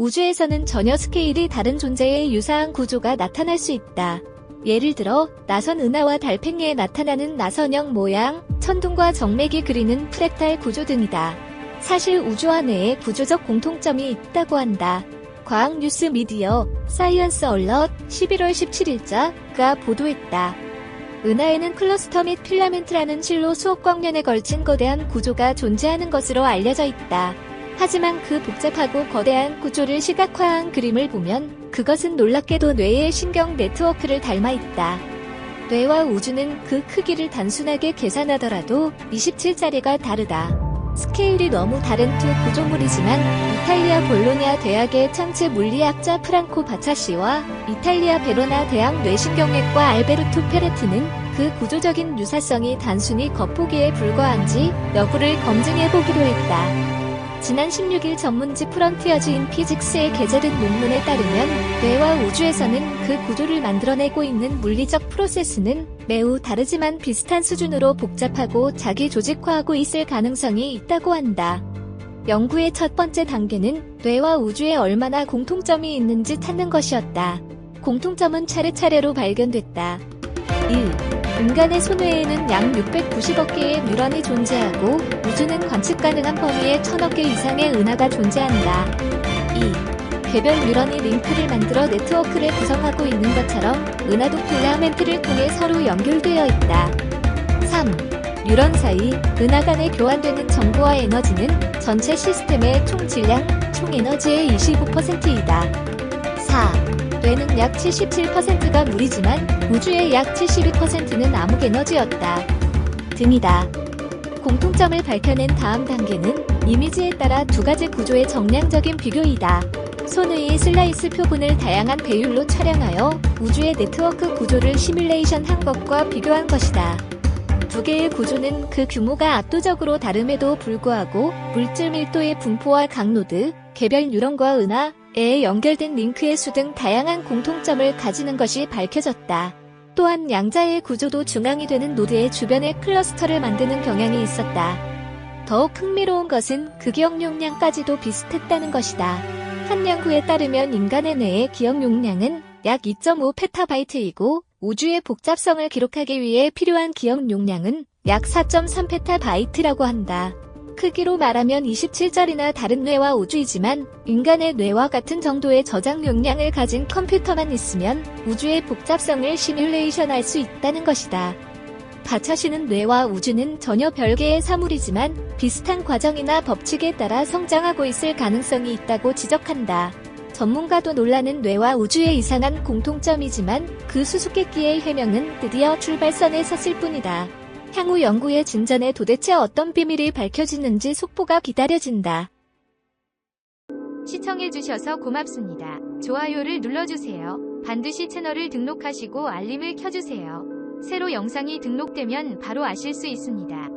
우주에서는 전혀 스케일이 다른 존재의 유사한 구조가 나타날 수 있다. 예를 들어 나선 은하와 달팽이에 나타나는 나선형 모양, 천둥과 정맥이 그리는 프랙탈 구조 등이다. 사실 우주 안에 구조적 공통점이 있다고 한다. 과학 뉴스 미디어 사이언스 얼럿 11월 17일자가 보도했다. 은하에는 클러스터 및 필라멘트라는 실로 수억 광년에 걸친 거대한 구조가 존재하는 것으로 알려져 있다. 하지만 그 복잡하고 거대한 구조를 시각화한 그림을 보면 그것은 놀랍게도 뇌의 신경 네트워크를 닮아 있다. 뇌와 우주는 그 크기를 단순하게 계산하더라도 27자리가 다르다. 스케일이 너무 다른 두 구조물이지만 이탈리아 볼로냐 대학의 천체 물리학자 프랑코 바차시와 이탈리아 베로나 대학 뇌신경외과 알베르토 페레티는 그 구조적인 유사성이 단순히 겉보기에 불과한지 여부를 검증해 보기로 했다. 지난 16일 전문지 프런티어즈 인 피직스에 게재된 논문에 따르면 뇌와 우주에서는 그 구조를 만들어내고 있는 물리적 프로세스는 매우 다르지만 비슷한 수준으로 복잡하고 자기 조직화하고 있을 가능성이 있다고 한다. 연구의 첫 번째 단계는 뇌와 우주에 얼마나 공통점이 있는지 찾는 것이었다. 공통점은 차례차례로 발견됐다. 1. 인간의 손뇌에는 약 690억 개의 뉴런이 존재하고 우주는 관측 가능한 범위의 천억 개 이상의 은하가 존재한다. 2. 개별 뉴런이 링크를 만들어 네트워크를 구성하고 있는 것처럼 은하도 필라멘트를 통해 서로 연결되어 있다. 3. 뉴런 사이 은하 간에 교환되는 정보와 에너지는 전체 시스템의 총 질량, 총 에너지의 25%이다. 4. 뇌는 약 77%가 물이지만 우주의 약 72%는 암흑 에너지였다. 등이다. 공통점을 밝혀낸 다음 단계는 이미지에 따라 두 가지 구조의 정량적인 비교이다. 손의 슬라이스 표본을 다양한 배율로 촬영하여 우주의 네트워크 구조를 시뮬레이션 한 것과 비교한 것이다. 두 개의 구조는 그 규모가 압도적으로 다름에도 불구하고 물질 밀도의 분포와 강로드, 개별 뉴런과 은하 에 연결된 링크의 수 등 다양한 공통점을 가지는 것이 밝혀졌다. 또한 양자의 구조도 중앙이 되는 노드의 주변에 클러스터를 만드는 경향이 있었다. 더욱 흥미로운 것은 그 기억 용량까지도 비슷했다는 것이다. 한 연구에 따르면 인간의 뇌의 기억 용량은 약 2.5 페타바이트이고 우주의 복잡성을 기록하기 위해 필요한 기억 용량은 약 4.3 페타바이트라고 한다. 크기로 말하면 27짜리나 다른 뇌와 우주이지만 인간의 뇌와 같은 정도의 저장 용량을 가진 컴퓨터만 있으면 우주의 복잡성을 시뮬레이션 할 수 있다는 것이다. 바차시는 뇌와 우주는 전혀 별개의 사물이지만 비슷한 과정이나 법칙에 따라 성장하고 있을 가능성이 있다고 지적한다. 전문가도 놀라는 뇌와 우주의 이상한 공통점이지만 그 수수께끼의 해명은 드디어 출발선에 섰을 뿐이다. 향후 연구의 진전에 도대체 어떤 비밀이 밝혀지는지 속보가 기다려진다. 시청해주셔서 고맙습니다. 좋아요를 눌러주세요. 반드시 채널을 등록하시고 알림을 켜주세요. 새로 영상이 등록되면 바로 아실 수 있습니다.